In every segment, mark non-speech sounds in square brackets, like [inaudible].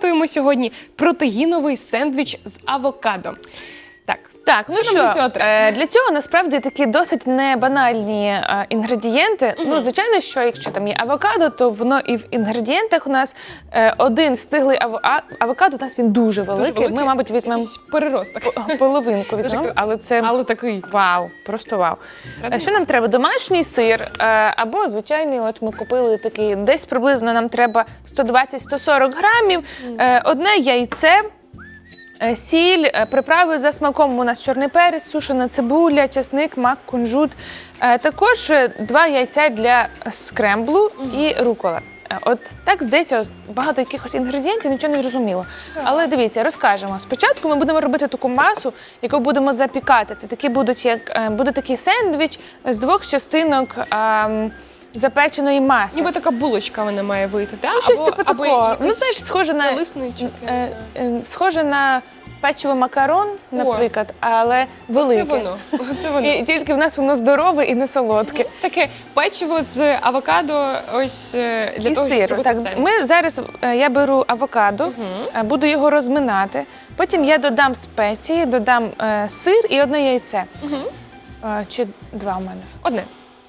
приготуємо сьогодні протеїновий сендвіч з авокадо. Так, Так, ну Що що, для цього е, для цього насправді такі досить небанальні е, інгредієнти. Ну, звичайно, що якщо там є авокадо, то воно і в інгредієнтах у нас е, один стиглий аво- авокадо, у нас він дуже великий. великий. Ми, мабуть, візьмемо переросток. половинку візьмемо, але це Але такий. вау, просто вау. Е, Що нам треба? Домашній сир е, або звичайний. От ми купили такий, десь приблизно нам треба 120-140 грамів, е, одне яйце. Е, Сіль, е, приправи за смаком у нас чорний перець, сушена цибуля, часник, мак, кунжут. Е, Також два яйця для скремблу і рукола. От так здається, багато якихось інгредієнтів, нічого не зрозуміло. Але дивіться, розкажемо. Спочатку ми будемо робити таку масу, яку будемо запікати. Це такі будуть як буде такий сендвіч з двох частинок ем, запеченої маси. Ніби така булочка вона має вийти, так? Ну, щось типу такого. Ну, знаєш, схоже на лисничок. е, е, схоже на печиво макарон, наприклад, але велике. Це воно. Це воно. І тільки в нас воно здорове і не солодке. Таке печиво з авокадо, ось е, для і того, щоб зробити Так, сендвіч. ми зараз е, я беру авокадо, е, буду його розминати. Потім я додам спеції, додам е, сир і одне яйце. Мгм. Е, Чи два в мене? Одне.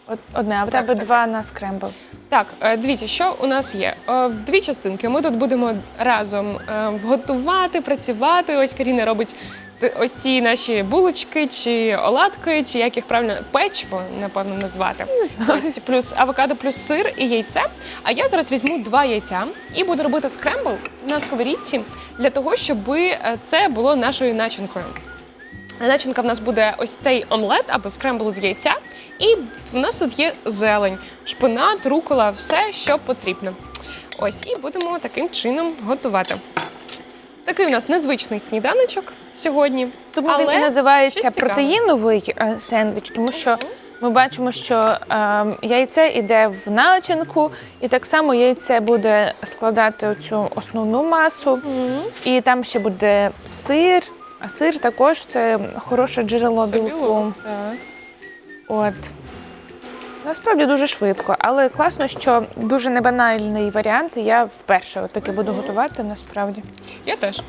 Од- Одне, а в тебе два на скрембл. Так, е, дивіться, що у нас є. Е, В дві частинки. Ми тут будемо разом е, готувати, працювати. Ось Каріна робить т- ось ці наші булочки чи оладки, чи як їх правильно печиво, напевно, назвати. Не знаю. Ось плюс авокадо, плюс сир і яйце. А я зараз візьму два яйця і буду робити скрембл на сковорідці для того, щоб це було нашою начинкою. Начинка в нас буде ось цей омлет або скрембл з яйця. І в нас тут є зелень, шпинат, рукола, все, що потрібно. Ось, і будемо таким чином готувати. Такий у нас незвичний сніданочок сьогодні. Тому але він і називається щось цікаве. протеїновий е, сендвіч, тому що ми бачимо, що е, яйце йде в начинку, і так само яйце буде складати цю основну масу, і там ще буде сир. А сир також це хороше джерело білку. От. Насправді дуже швидко, але класно, що дуже небанальний варіант. Я вперше таки буду готувати насправді. Я теж.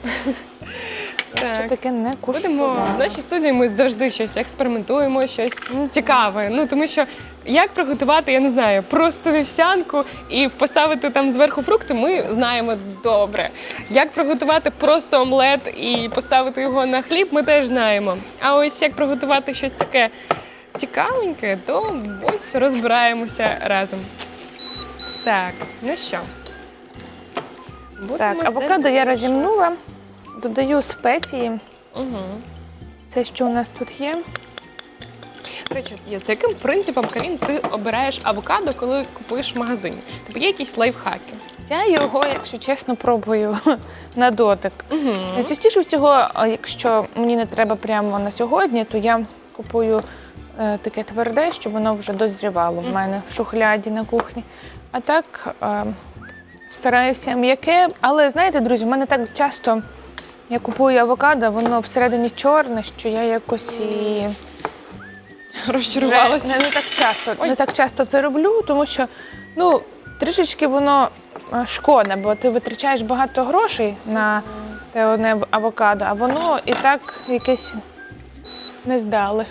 Так. таке не Будемо в нашій студії. Ми завжди щось експериментуємо, щось цікаве. Ну тому що як приготувати, я не знаю, просто вівсянку і поставити там зверху фрукти. Ми знаємо добре. Як приготувати просто омлет і поставити його на хліб, ми теж знаємо. А ось як приготувати щось таке цікавеньке, то ось розбираємося разом. Так, ну що? Будемо Так, авокадо я розімнула, додаю спеції. Угу. Це, що у нас тут є. До речі, за яким принципом Карін ти обираєш авокадо, коли купуєш в магазині? Тобі є якісь лайфхаки? Я його, якщо чесно, пробую [laughs] на дотик. Угу. Частіше всього, якщо мені не треба прямо на сьогодні, то я купую е, таке тверде, щоб воно вже дозрівало в мене в шухляді на кухні. А так е, стараюся м'яке. Але знаєте, друзі, в мене так часто я купую авокадо, воно всередині чорне, що я якось і Розчарувалася. не, не так часто, Ой. не так часто це роблю, тому що ну, трішечки воно шкода, бо ти витрачаєш багато грошей на те одне авокадо, а воно і так якесь не здале.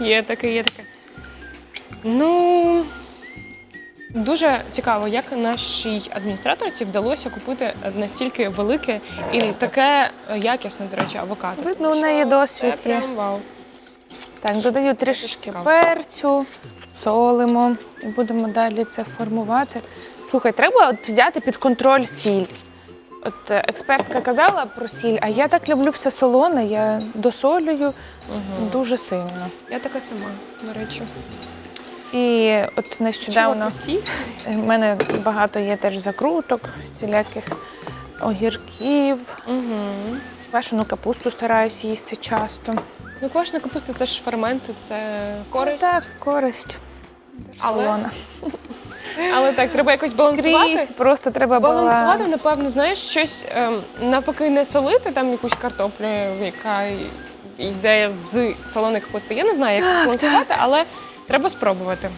Є таке, є таке. Ну дуже цікаво, як нашій адміністраторці вдалося купити настільки велике і таке якісне, до речі, авокадо. Видно, у неї досвід це є. прям вау. Так, додаю трішечки цікаво. перцю, солимо і будемо далі це формувати. Слухай, треба от взяти під контроль сіль. От е, експертка казала про сіль, а я так люблю все солоне, я досолюю Угу. дуже сильно. Я така сама, до речі. І от нещодавно в мене багато є теж закруток, всіляких огірків. Угу. Квашену капусту стараюсь їсти часто. Ну, квашена капуста це ж ферменти, це користь. Ну, так, користь. Але солона. [laughs] Але так, треба якось балансувати. Скрізь просто треба Балансувати, баланс. напевно, знаєш, щось ем, навпаки не солити там якусь картоплю, яка й- йде з солоної капусти. Я не знаю, як це Так, але треба спробувати.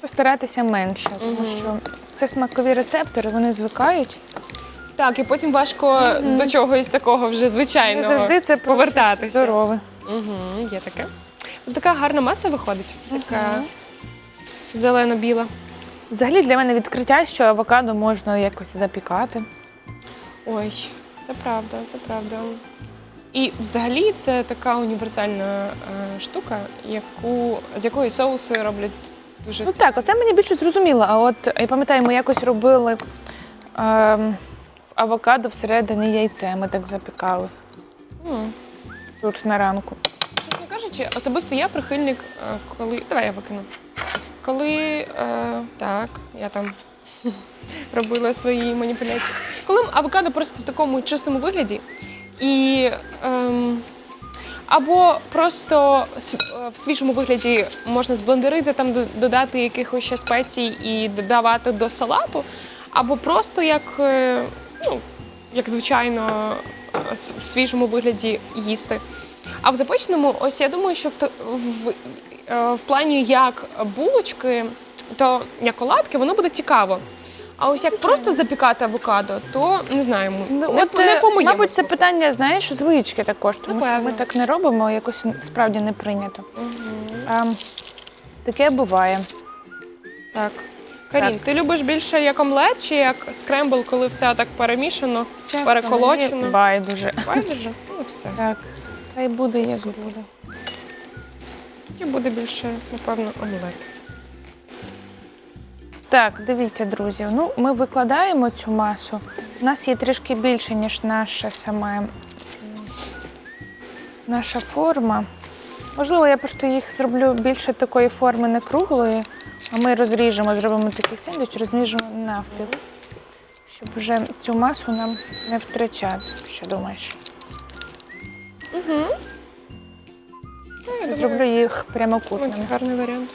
Постаратися менше, тому що це смакові рецептори, вони звикають. Так, і потім важко до чогось такого вже Не звичайного завжди це про повертатися. здорове. Угу, є таке. Ось така гарна маса виходить. Така зелено-біла. Взагалі для мене відкриття, що авокадо можна якось запікати. Ой, це правда, це правда. І взагалі це така універсальна е, штука, яку, з якої соуси роблять дуже Ну так, оце мені більше зрозуміло. А от я пам'ятаю, ми якось робили ем, авокадо всередині яйця. Ми так запікали М. тут на ранку. Чесно кажучи, особисто я прихильник, е, коли. Давай я викину. Коли е, так, я там [laughs] робила свої маніпуляції. Коли авокадо просто в такому чистому вигляді, і ем, або просто е, в свіжому вигляді можна зблендерити, там додати якихось ще спецій і додавати до салату, або просто як, е, ну, як звичайно в свіжому вигляді їсти. А в запеченому, ось я думаю, що в, в, е, в плані як булочки, то як оладки, воно буде цікаво. А ось як просто запікати авокадо, то не знаю, Ну, не, от, не е, по моєму. мабуть, це питання, знаєш, звички також, тому що ми так не робимо, якось справді не прийнято. Мгм. А, таке буває. Так. Карін, ти любиш більше як омлет чи як скрембл, коли все так перемішано, Чесно, переколочено? мені Байдуже. Байдуже? Ну все. Так, хай буде як буде. Тоді буде більше, напевно, омлет. Так, дивіться, друзі. Ну, ми викладаємо цю масу. У нас є трішки більше, ніж наша сама наша форма. Можливо, я просто їх зроблю більше такої форми не круглої, а ми розріжемо, зробимо такий сендвіч, розріжемо навпіл, щоб вже цю масу нам не втрачати. Що думаєш? Угу. Зроблю їх Ну, це прямокутними. гарний варіант.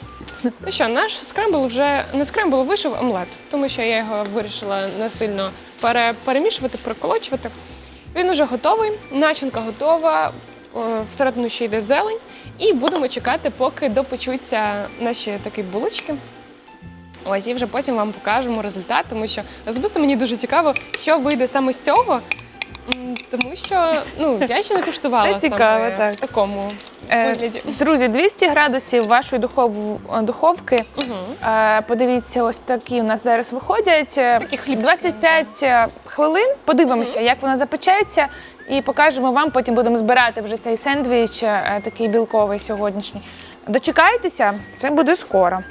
Ну що, наш скрембл вже не скрембл, вийшов омлет, тому що я його вирішила не сильно пере, перемішувати, переколочувати. Він уже готовий, начинка готова, всередину ще йде зелень. І будемо чекати, поки допечуться наші такі булочки. Ось і вже потім вам покажемо результат, тому що особисто мені дуже цікаво, що вийде саме з цього. Тому що ну, я ще не куштувала Це цікаво, саме так. в такому Е, вигляді. Друзі, 200 градусів вашої духов... духовки. Угу. Е, Подивіться, ось такі у нас зараз виходять. Е, Такі хлібчики. 25 хвилин. Подивимося, як воно запечеться, і покажемо вам. Потім будемо збирати вже цей сендвіч, е, такий білковий сьогоднішній. Дочекайтеся, це буде скоро.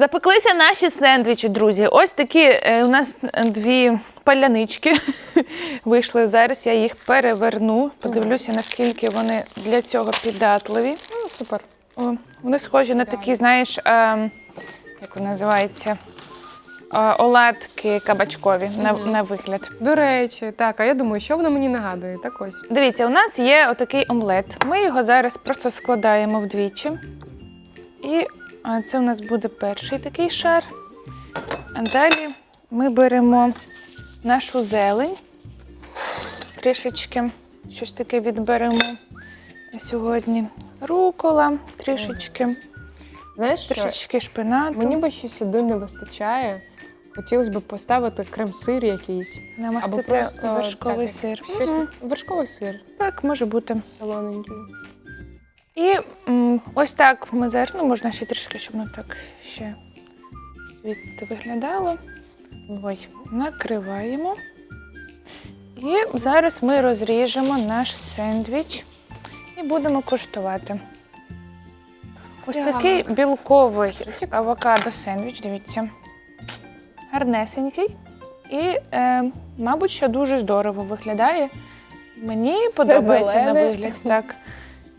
Запеклися наші сендвічі, друзі. Ось такі е, у нас дві палянички [laughs] вийшли. Зараз я їх переверну. Подивлюся, наскільки вони для цього піддатливі. Ну, супер. О, вони схожі на такі, знаєш, е, як вони називаються? Е, оладки кабачкові на, на вигляд. До речі, так, а я думаю, що воно мені нагадує? Так ось. Дивіться, у нас є отакий омлет. Ми його зараз просто складаємо вдвічі. І це у нас буде перший такий шар. А далі ми беремо нашу зелень, трішечки щось таке відберемо сьогодні. Рукола, трішечки, Знаєш, трішечки шпинату. мені би ще сюди не вистачає. Хотілося б поставити крем-сир якийсь. намастити або просто вершковий так, сир. Щось Мгм. вершковий сир Так, може бути. солоненький. І м, ось так ми ну можна ще трішки, щоб воно так ще звідти виглядало. Ой, накриваємо. І зараз ми розріжемо наш сендвіч і будемо куштувати. Ось Так. такий білковий авокадо сендвіч, дивіться. Гарнесенький. І, е, мабуть, що дуже здорово виглядає. Мені подобається на зелене. вигляд. Так. [laughs]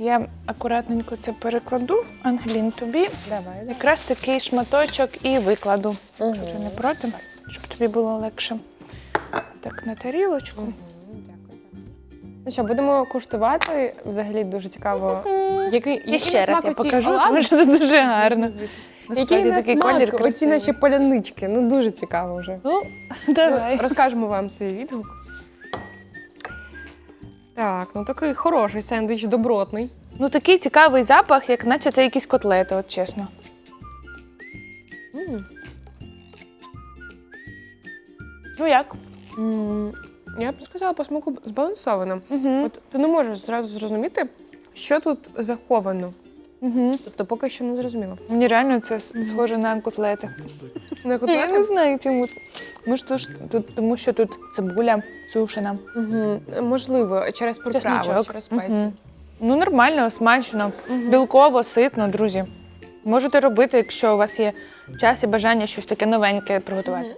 Я акуратненько це перекладу, Ангелін, тобі Давай. якраз такий шматочок і викладу, якщо ти не проти, щоб тобі було легше. Так, на тарілочку. Ну що, будемо куштувати. Взагалі дуже цікаво. Який, І який ще раз я покажу, тому що це дуже гарно. звісно. Який на смак колір оці наші полянички? Ну дуже цікаво вже. Ну, [laughs] давай. Ну, Розкажемо вам свій відгук. Так, ну такий хороший сендвіч, добротний. Ну, такий цікавий запах, як наче це якісь котлети, от чесно. Ну як? М, Я б сказала, по смаку збалансовано. Угу. От ти не можеш зразу зрозуміти, що тут заховано. Угу. Тобто поки що не зрозуміло. Мені реально це схоже на котлети. На Я не знаю чому. Ми ж тут, тут тому що тут цибуля сушена. Угу. Можливо, через приправу, через спеції. Мгм. Ну, нормально, смачно, білково, ситно, друзі. Можете робити, якщо у вас є час і бажання щось таке новеньке приготувати.